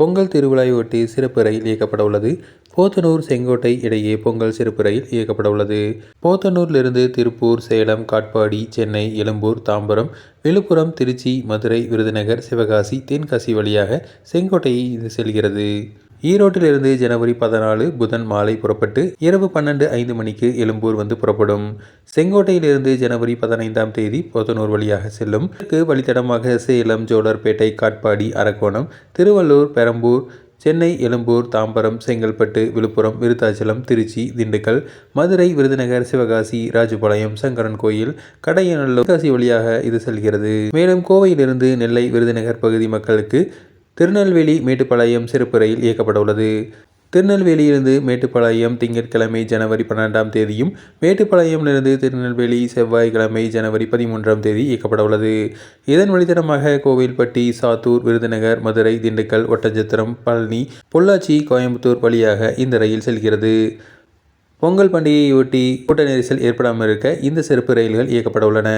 பொங்கல் திருவிழாவையொட்டி சிறப்பு ரயில் இயக்கப்பட உள்ளது போத்தனூர் செங்கோட்டை இடையே பொங்கல் சிறப்பு ரயில் இயக்கப்பட உள்ளது போத்தனூரிலிருந்து திருப்பூர் சேலம் காட்பாடி சென்னை எழும்பூர் தாம்பரம் விழுப்புரம் திருச்சி மதுரை விருதுநகர் சிவகாசி தென்காசி வழியாக செங்கோட்டையை இது செல்கிறது. ஈரோட்டிலிருந்து ஜனவரி பதினாலு புதன் மாலை புறப்பட்டு இரவு பன்னெண்டு ஐந்து மணிக்கு எழும்பூர் வந்து புறப்படும். செங்கோட்டையிலிருந்து ஜனவரி பதினைந்தாம் தேதி போத்தனூர் வழியாக செல்லும். இதற்கு வழித்தடமாக சேலம் ஜோலர்பேட்டை காட்பாடி அரக்கோணம் திருவள்ளூர் பெரம்பூர் சென்னை எழும்பூர் தாம்பரம் செங்கல்பட்டு விழுப்புரம் விருத்தாச்சலம் திருச்சி திண்டுக்கல் மதுரை விருதுநகர் சிவகாசி ராஜபாளையம் சங்கரன் கோயில் கடையநல்லூர் காசி வழியாக இது செல்கிறது. மேலும் கோவையிலிருந்து நெல்லை விருதுநகர் பகுதி மக்களுக்கு திருநெல்வேலி மேட்டுப்பாளையம் சிறப்பு ரயில் இயக்கப்பட உள்ளது திருநெல்வேலியிலிருந்து மேட்டுப்பாளையம் திங்கட்கிழமை ஜனவரி பன்னெண்டாம் தேதியும் மேட்டுப்பாளையமிலிருந்து திருநெல்வேலி செவ்வாய்க்கிழமை ஜனவரி பதிமூன்றாம் தேதி இயக்கப்பட உள்ளது இதன் வழித்தடமாக கோவில்பட்டி சாத்தூர் விருதுநகர் மதுரை திண்டுக்கல் ஒட்டஞ்சத்திரம் பழனி பொள்ளாச்சி கோயம்புத்தூர் வழியாக இந்த ரயில் செல்கிறது. பொங்கல் பண்டிகையொட்டி கூட்ட நெரிசல் ஏற்படாமல் இருக்க இந்த சிறப்பு ரயில்கள் இயக்கப்பட உள்ளன